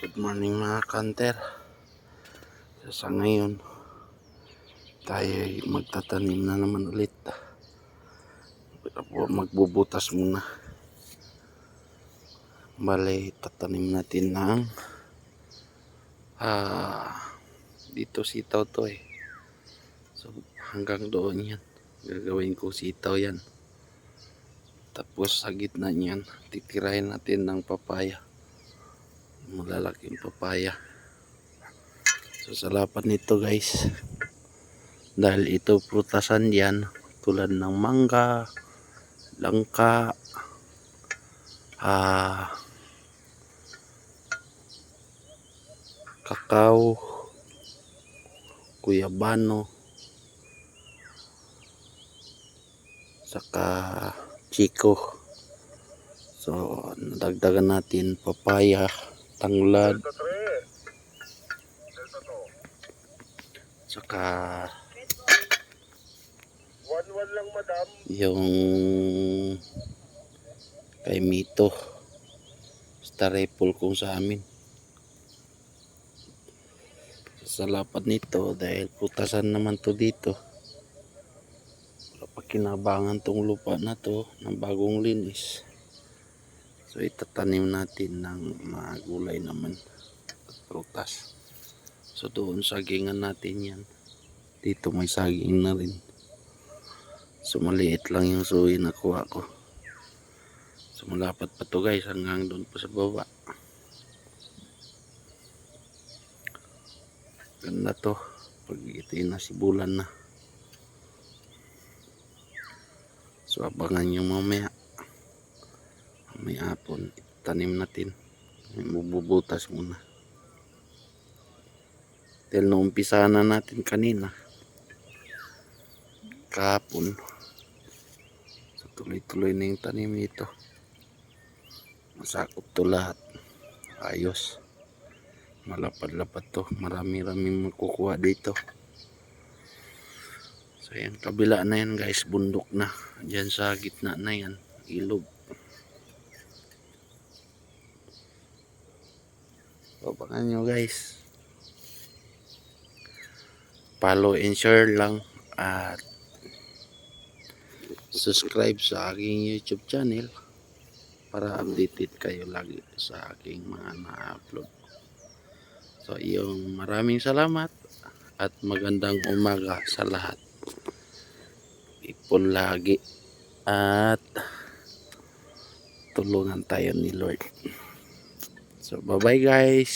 Good morning mga kanter. So, sa ngayon, tayo ay magtatanim na naman ulit. Magbubutas muna. Bale, tatanim natin ng ah, dito sitaw to eh. So, hanggang doon yan. Gagawin ko sitaw yan. Tapos sa gitna niyan, titirahin natin ng papaya. Malalaking papaya. So sa lapat nito guys, dahil ito prutasan diyan tulad ng mangga, langka, ah, kakao, kuyabano, saka chiko. So, nadagdagan natin papaya, tanglad, saka yung kay Mito. Star rifle kung sa amin. Sa lapad nito dahil putasan naman to dito. Wala pa kinabangan tong lupa na to ng bagong linis so itatanim natin ng mga gulay naman at prutas so doon sagingan natin yan dito may saging na rin So maliit lang yung suwi na kuha ko. So malapat pa to guys hanggang doon pa sa baba. Ganda to. Pag ito yung nasibulan na. So abangan nyo mamaya. May hapon. Tanim natin. May bububutas muna. Dahil naumpisa na natin kanina. Kahapon. So tuloy-tuloy na yung tanim nito. Masakop to lahat. Ayos. Malapad-lapad to. Marami-rami makukuha dito. So yan, kabila na yan guys. Bundok na. Diyan sa gitna na yan. Ilog. Babangan nyo guys. Follow and share lang. At subscribe sa aking YouTube channel para updated kayo lagi sa aking mga na-upload. So, yung maraming salamat at magandang umaga sa lahat. Ipon lagi at tulungan tayo ni Lord. So, bye-bye guys.